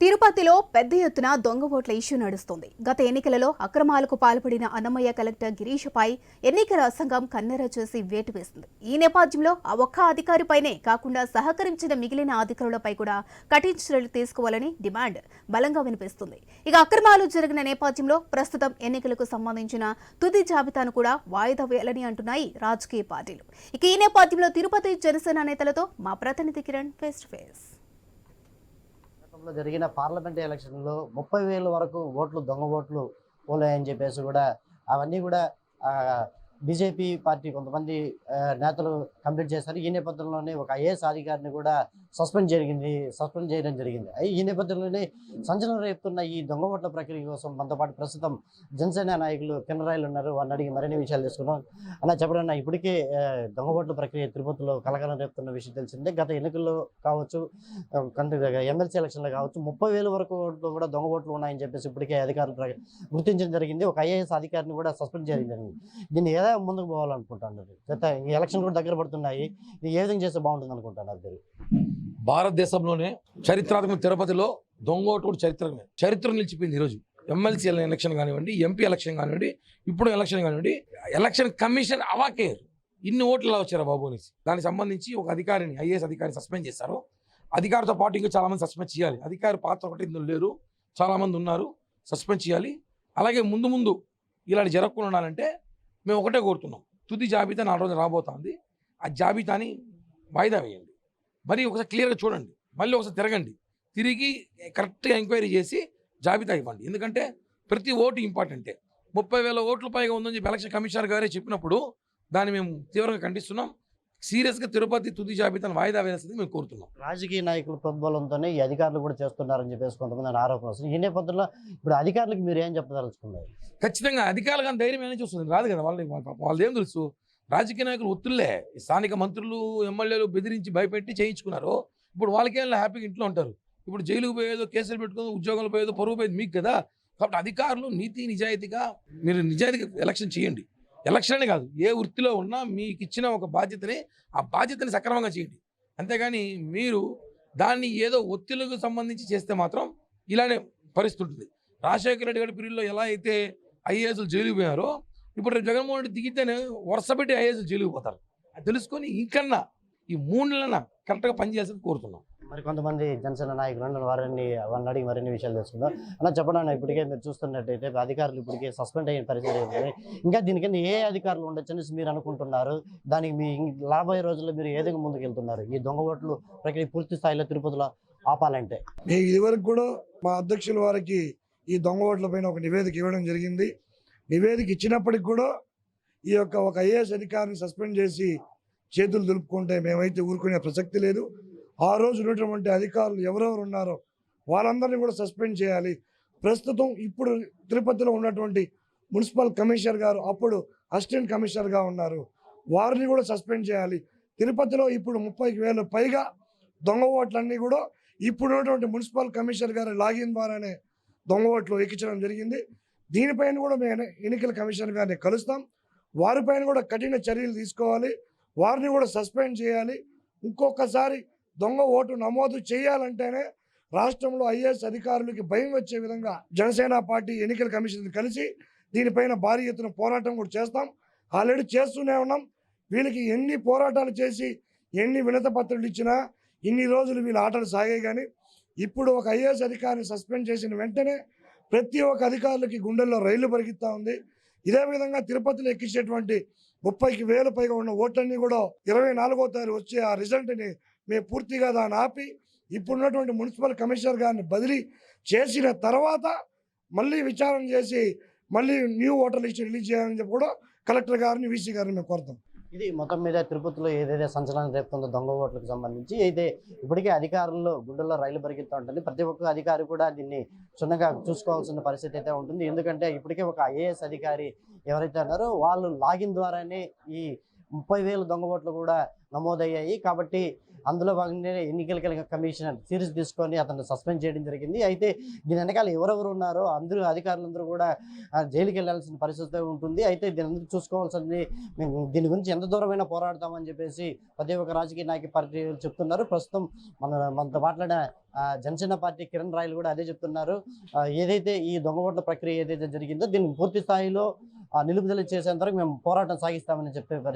తిరుపతిలో పెద్ద ఎత్తున దొంగ ఓట్ల ఇష్యూ నడుస్తోంది. గత ఎన్నికలలో అక్రమాలకు పాల్పడిన అన్నమయ్య కలెక్టర్ గిరీష్పై ఎన్నికల సంఘం కన్నెర చేసి వేటు వేసింది. ఈ నేపథ్యంలో ఆ ఒక్క అధికారిపైనే కాకుండా సహకరించిన మిగిలిన అధికారులపై కూడా కఠిన చర్యలు తీసుకోవాలని డిమాండ్ బలంగా వినిపిస్తుంది. ఇక అక్రమాలు జరిగిన నేపథ్యంలో ప్రస్తుతం ఎన్నికలకు సంబంధించిన తుది జాబితాను కూడా వాయిదా వేయాలని అంటున్నాయి రాజకీయ పార్టీలు. ఇక ఈ నేపథ్యంలో తిరుపతి జనసేన నేతలతో మా ప్రతినిధి కిరణ్ ఫేస్ టు ఫేస్ గతంలో జరిగిన పార్లమెంట్ ఎలక్షన్లో ముప్పై వేల వరకు ఓట్లు దొంగ ఓట్లు పోలాయని చెప్పేసి కూడా అవన్నీ కూడా బీజేపీ పార్టీ కొంతమంది నేతలు కంప్లీట్ చేశారు. ఈ నేపథ్యంలోనే ఒక ఐఏఎస్ అధికారిని కూడా సస్పెండ్ జరిగింది సస్పెండ్ చేయడం జరిగింది. అయి- ఈ నేపథ్యంలోనే సంచలనం రేపుతున్న ఈ దొంగ ఓట్ల ప్రక్రియ కోసం మనతో పాటు ప్రస్తుతం జనసేన నాయకులు కిన్నరాయలు ఉన్నారు. వారిని అడిగి మరిన్ని విషయాలు తెలుసుకున్నాం అలా చెప్పడం ఇప్పటికే దొంగ ఓట్ల ప్రక్రియ తిరుపతిలో కలకలం రేపుతున్న విషయం తెలిసిందే. గత ఎన్నికల్లో కావచ్చు ఎమ్మెల్సీ ఎలక్షన్లో కావచ్చు ముప్పై వేల వరకు ఓట్లు కూడా దొంగ ఓట్లు ఉన్నాయని చెప్పేసి ఇప్పటికే అధికారులు గుర్తించడం జరిగింది. ఒక ఐఏఎస్ అధికారిని కూడా సస్పెండ్ చేయడం జరిగింది. దీన్ని ఏదో ముందుకు పోవాలనుకుంటున్నారు? గత ఎలక్షన్ కూడా దగ్గర పడుతున్నాయి. ఇది ఏ విధంగా చేస్తే బాగుంటుంది అనుకుంటున్నారు మీరు? భారతదేశంలోనే చరిత్రాత్మక తిరుపతిలో దొంగ చరిత్రమే. చరిత్ర నిలిచిపోయింది ఈరోజు. ఎమ్మెల్సీ ఎలక్షన్ కానివ్వండి ఎంపీ ఎలక్షన్ కానివ్వండి ఇప్పుడు ఎలక్షన్ కానివ్వండి ఎలక్షన్ కమిషన్ అవాకేర్. ఇన్ని ఓట్లు వచ్చారా బాబు అనేసి. దానికి సంబంధించి ఒక అధికారిని ఐఏఎస్ అధికారిని సస్పెండ్ చేశారు. అధికారితో పాటు ఇంకా చాలామంది సస్పెండ్ చేయాలి. అధికారి పాత్ర ఒకటి ఇందులో లేరు. చాలామంది ఉన్నారు. సస్పెండ్ చేయాలి. అలాగే ముందు ముందు ఇలాంటి జరగకుండా ఉండాలంటే మేము ఒకటే కోరుతున్నాం. తుది జాబితా నాలుగు రోజులు రాబోతోంది ఆ జాబితాని వాయిదా వేయండి. మరి ఒకసారి క్లియర్గా చూడండి. మళ్ళీ ఒకసారి తిరగండి. తిరిగి కరెక్ట్గా ఎంక్వైరీ చేసి జాబితా ఇవ్వండి. ఎందుకంటే ప్రతి ఓటు ఇంపార్టెంటే. ముప్పై వేల ఓట్ల పైగా ఉందని చెప్పి ఎలక్షన్ కమిషనర్ గారే చెప్పినప్పుడు దాన్ని మేము తీవ్రంగా ఖండిస్తున్నాం. సీరియస్గా తిరుపతి తుది జాబితాను వాయిదా వేయాల్సింది మేము కోరుతున్నాం. రాజకీయ నాయకుల ప్రోద్బలంతోనే ఈ అధికారులు కూడా చేస్తున్నారని చెప్పేసి కొంతమంది ఆరోపణ వస్తుంది ఈ నేపథ్యంలో ఇప్పుడు అధికారులకు మీరు ఏం చెప్పదలుచుకున్నారు? ఖచ్చితంగా అధికారులు కానీ ధైర్యం ఏమైనా చూస్తుంది రాదు కదా వాళ్ళని. వాళ్ళ- వాళ్ళది ఏం తెలుసు? రాజకీయ నాయకులు ఒత్తులే స్థానిక మంత్రులు ఎమ్మెల్యేలు బెదిరించి భయపెట్టి చేయించుకున్నారు. ఇప్పుడు వాళ్ళకేం హ్యాపీగా ఇంట్లో ఉంటారు. ఇప్పుడు జైలుకు పోయేదో కేసులు పెట్టుకుందో ఉద్యోగాలు పోయేదో పరువు పోయేది మీకు కదా. కాబట్టి అధికారులు నీతి నిజాయితీగా మీరు నిజాయితీగా ఎలక్షన్ చేయండి. ఎలక్షన్ అనే కాదు ఏ వృత్తిలో ఉన్నా మీకు ఇచ్చిన ఒక బాధ్యతని ఆ బాధ్యతని సక్రమంగా చేయండి. అంతేగాని మీరు దాన్ని ఏదో ఒత్తిళ్ళకు సంబంధించి చేస్తే మాత్రం ఇలానే పరిస్థితి ఉంటుంది. రాజశేఖర రెడ్డి గారి పీరియడ్లో ఎలా అయితే ఐఏఎస్లు జైలుకు పోయారో ఇప్పుడు రేపు జగన్మోహన్ రెడ్డి దిగితేనే వరుస పెట్టి ఐఏఎస్ జైలుకు పోతారు. అది తెలుసుకొని ఇంకన్నా ఈ మూడు నెలలన కరెక్ట్గా పనిచేయాల్సింది కోరుతున్నాం. మరి కొంతమంది జనసేన నాయకులు. వారిని వాళ్ళని అడిగి మరిన్ని విషయాలు తెలుసుకుందాం. అలా చెప్పడానికి ఇప్పటికే మీరు చూస్తున్నట్టయితే అధికారులు ఇప్పటికే సస్పెండ్ అయిన పరిస్థితి ఉంది ఇంకా దీని కింద ఏ అధికారులు ఉండొచ్చని మీరు అనుకుంటున్నారు? దానికి మీ రాబోయే రోజుల్లో మీరు ఏ విధంగా ముందుకు వెళ్తున్నారు ఈ దొంగ ఓట్లు ప్రక్రియ పూర్తి స్థాయిలో తిరుపతిలో ఆపాలంటే. మేము ఇదివరకు కూడా మా అధ్యక్షుల వారికి ఈ దొంగ ఓట్ల పైన ఒక నివేదిక ఇవ్వడం జరిగింది. నివేదిక ఇచ్చినప్పటికి కూడా ఈ యొక్క ఒక ఐఏఎస్ అధికారిని సస్పెండ్ చేసి చేతులు దులుపుకుంటే మేమైతే ఊరుకునే ప్రసక్తి లేదు. ఆ రోజు ఉన్నటువంటి అధికారులు ఎవరెవరు ఉన్నారో వారందరినీ కూడా సస్పెండ్ చేయాలి. ప్రస్తుతం ఇప్పుడు తిరుపతిలో ఉన్నటువంటి మున్సిపల్ కమిషనర్ గారు అప్పుడు అసిస్టెంట్ కమిషనర్గా ఉన్నారు. వారిని కూడా సస్పెండ్ చేయాలి. తిరుపతిలో ఇప్పుడు ముప్పై వేలు పైగా దొంగ ఓట్లన్నీ కూడా ఇప్పుడు ఉన్నటువంటి మున్సిపల్ కమిషనర్ గారి లాగిన్ ద్వారానే దొంగ ఓట్లు ఎక్కించడం జరిగింది. దీనిపైన కూడా మేము ఎన్నికల కమిషన్ గారిని కలుస్తాం. వారిపైన కూడా కఠిన చర్యలు తీసుకోవాలి. వారిని కూడా సస్పెండ్ చేయాలి. ఇంకొకసారి దొంగ ఓటు నమోదు చేయాలంటేనే రాష్ట్రంలో ఐఏఎస్ అధికారులకి భయం వచ్చే విధంగా జనసేన పార్టీ ఎన్నికల కమిషన్ కలిసి దీనిపైన భారీ ఎత్తున పోరాటం కూడా చేస్తాం. ఆల్రెడీ చేస్తూనే ఉన్నాం. వీళ్ళకి ఎన్ని పోరాటాలు చేసి ఎన్ని వినత పత్రాలు ఇచ్చినా ఇన్ని రోజులు వీళ్ళ ఆటలు సాగాయి కానీ ఇప్పుడు ఒక ఐఏఎస్ అధికారిని సస్పెండ్ చేసిన వెంటనే ప్రతి ఒక్క అధికారులకి గుండెల్లో రైళ్ళు పరిగెత్తా ఉంది. ఇదే విధంగా తిరుపతిలో ఎక్కించేటువంటి ముప్పైకి వేల పైగా ఉన్న ఓట్లన్నీ కూడా ఇరవై నాలుగో తారీఖు వచ్చే ఆ రిజల్ట్ని మేము పూర్తిగా దాన్ని ఆపి ఇప్పుడున్నటువంటి మున్సిపల్ కమిషనర్ గారిని బదిలీ చేసిన తర్వాత మళ్ళీ విచారణ చేసి మళ్ళీ న్యూ ఓటర్ లిస్ట్ రిలీజ్ చేయాలని చెప్పి కూడా కలెక్టర్ గారిని వీసీ గారిని మేము కోరుతాం. ఇది మొత్తం మీద తిరుపతిలో ఏదైతే సంచలనం రేపుతుందో దొంగ ఓట్లకు సంబంధించి అయితే ఇప్పటికే అధికారుల్లో గుండెల్లో రైలు పరిగెత్తా ఉంటుంది. ప్రతి ఒక్క అధికారి కూడా దీన్ని క్షుణ్ణంగా చూసుకోవాల్సిన పరిస్థితి అయితే ఉంటుంది. ఎందుకంటే ఇప్పటికే ఒక ఐఏఎస్ అధికారి ఎవరైతే ఉన్నారో వాళ్ళు లాగిన్ ద్వారానే ఈ ముప్పై వేల దొంగ ఓట్లు కూడా నమోదయ్యాయి. కాబట్టి అందులో భాగంగానే ఎన్నికల కమిషన్ సీరియస్ తీసుకొని అతను సస్పెండ్ చేయడం జరిగింది. అయితే దీని వెనకాల ఎవరెవరు ఉన్నారో అందరూ అధికారులందరూ కూడా జైలుకి వెళ్ళాల్సిన పరిస్థితి ఉంటుంది. అయితే దీని అందరూ చూసుకోవాల్సింది మేము దీని గురించి ఎంత దూరమైనా పోరాడతామని చెప్పేసి ప్రతి ఒక్క రాజకీయ నాయక పార్టీలు చెప్తున్నారు. ప్రస్తుతం మన మనతో మాట్లాడిన జనసేన పార్టీ కిరణ్ రాయలు కూడా అదే చెప్తున్నారు. ఏదైతే ఈ దొంగ ఓట్ల ప్రక్రియ ఏదైతే జరిగిందో దీన్ని పూర్తి స్థాయిలో నిలుపుదల చేసేంత వరకు మేము పోరాటం సాగిస్తామని చెప్పే